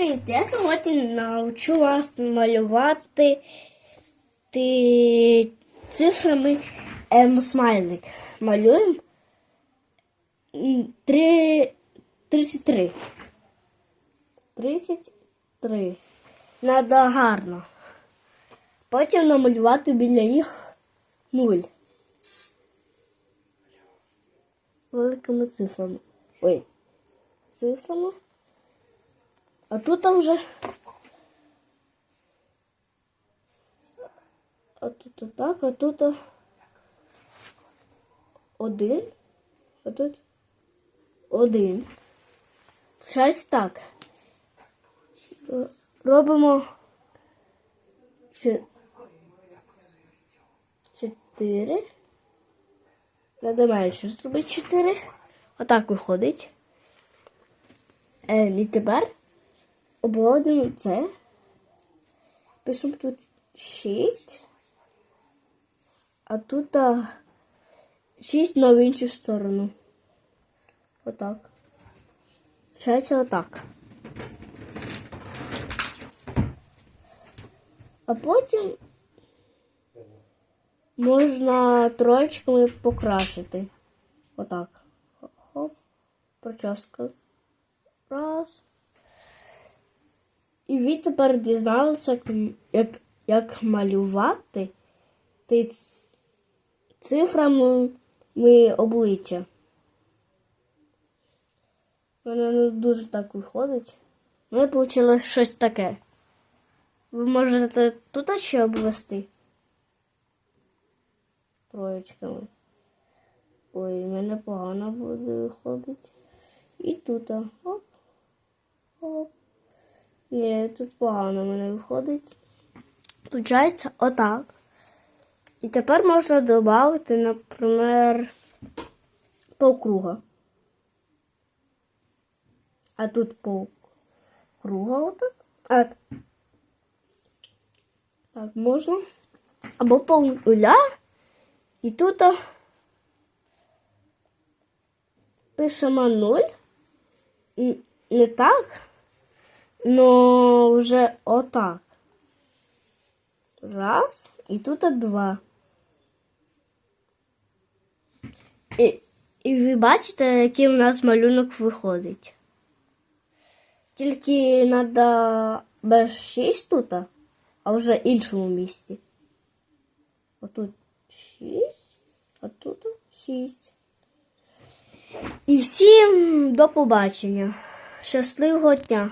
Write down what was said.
привіт! Я сьогодні навчу вас малювати ти цифрами М смайлик. Малюємо м, три- 33. 33. Надо гарно. Потім намалювати біля їх 0. Великими цифрами. Ой, цифрами. А тут там вже. А тут отак, а тут один. А тут один. Щось так. Робимо чотири. Надо менше зробити чотири. Отак виходить. Ем, і тепер обводимо це. Пишемо тут 6. А тут 6 на іншу сторону. Отак. Получається отак. А потім можна троєчками покрашити. Отак. Хоп. Прическа. Раз. І ви тепер дізналися, як, як, малювати цифрами ми обличчя. У мене не дуже так виходить. У мене вийшло щось таке. Ви можете тут ще обвести троєчками. Ой, в мене погано буде виходить. І тут. Оп. Ні, тут погано в мене виходить. Получається отак. І тепер можна додати, наприклад, полкруга. А тут полкруга отак. А, так, можна. Або полуля. І тут пишемо 0. Не так. Ну, вже отак. Раз. І тут два. І, і ви бачите, який у нас малюнок виходить. Тільки треба без 6 тут, а вже іншому місці. Отут 6, а тут 6. І всім до побачення. Щасливого дня!